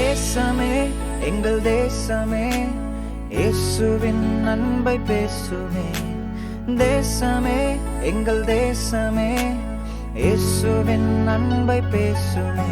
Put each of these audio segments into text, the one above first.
தேசமே எங்கள் தேசமே இயேசுவின் அன்பை பேசுமே. தேசமே எங்கள் தேசமே இயேசுவின் அன்பை பேசுமே.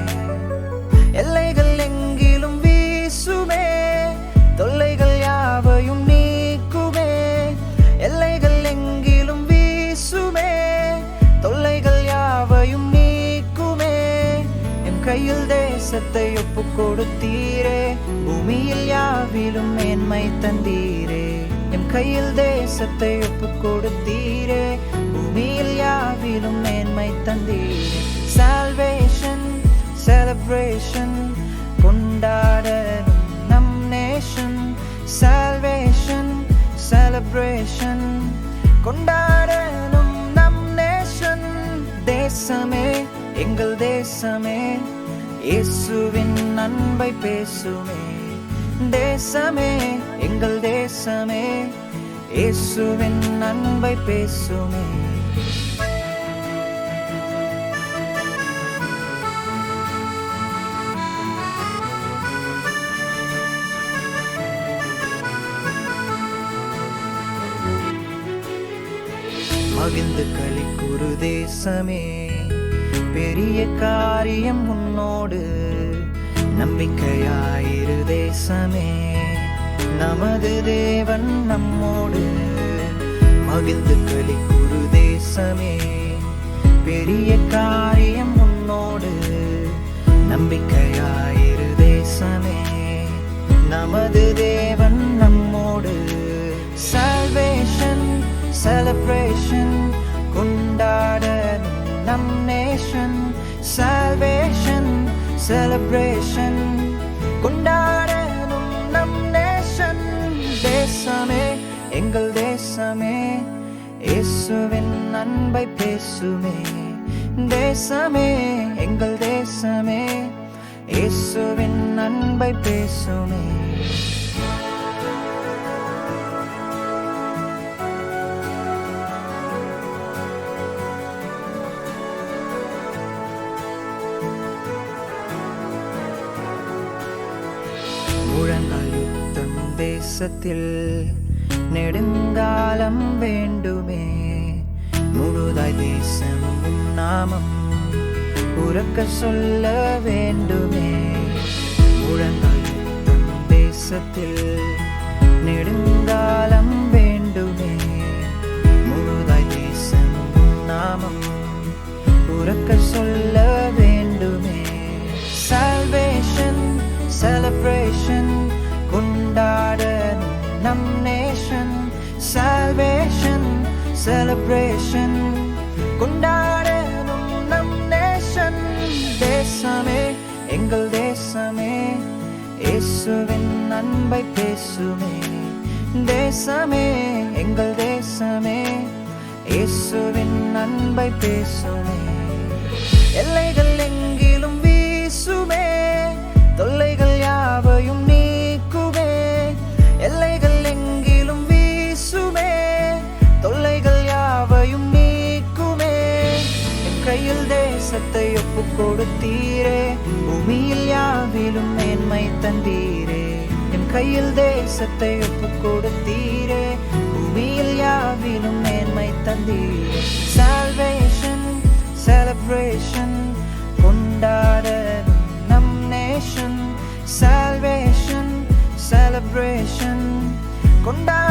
கையில் தேசத்தை ஒப்பு கொடுத்தீரே. பூமியில் யாவிலும் மேன்மை தந்தீரே. என் கையில் தேசத்தை ஒப்பு கொடுத்தீரே. பூமியில் யாவிலும் மேன்மை தந்தீரே. சால்வேஷன் செலப்ரேஷன் கொண்டாடணும் நம் நேஷன் சால்வேஷன் செலப்ரேஷன் கொண்டாடணும் நம் நேஷன் தேசமே எங்கள் தேசமே. இயேசுவின் அன்பை பேசுமே. தேசமே எங்கள் தேசமே இயேசுவின் அன்பை பேசுமே. மகிழ்ந்து களி குரு தேசமே. பெரிய காரியம் உன்னோடு. நம்பிக்கையாயிரு தேசமே நமது தேவன் நம்மோடு. மகிழ்ந்து களி குரு தேசமே பெரிய காரியம் உன்னோடு. நம்பிக்கையாயிரு தேசமே நமது தேவன் நம்மோடு. சல்வேஷன் செலப்ரேஷன் கொண்டாட condemnation, salvation celebration. கொண்டாடணும் நம் நேஷன் தேசமே எங்கள் தேசமே இயேசுவின் அன்பை பேசுமே. தேசமே எங்கள் தேசமே இயேசுவின் அன்பை பேசுமே. தேசத்தில் நெடுங்காலம் வேண்டுமே. முழுதாய் தேசம் நாமம் உறக்க சொல்ல வேண்டுமே. முழங்கால் தேசத்தில் நெடுங்காலம் வேண்டுமே. முழுதாய் தேசம் நாமம் உறக்க சொல்ல வேண்டுமே. Salvation celebration கொண்டாடணும் நம் நேஷன். Salvation செலிப்ரேஷன் கொண்டாடணும் நம் நேஷன். தேசமே எங்கள் தேசமே. இயேசுவின் அன்பை பேசுமே. தேசமே எங்கள் தேசமே. இயேசுவின் அன்பை பேசுமே. எல்லைகள் பூமியில் தேசத்தை ஒப்பு கொடுத்தீரே. பூமியில் யாவிலும் மேன்மை தந்தீரே. என் கையில் தேசத்தை ஒப்பு கொடுத்தீரே. பூமியில் யாவிலும் மேன்மை தந்தீரே. சால்வேஷன் செலப்ரேஷன் கொண்டாட நம் நேஷன் சால்வேஷன் செலப்ரேஷன் கொண்டாட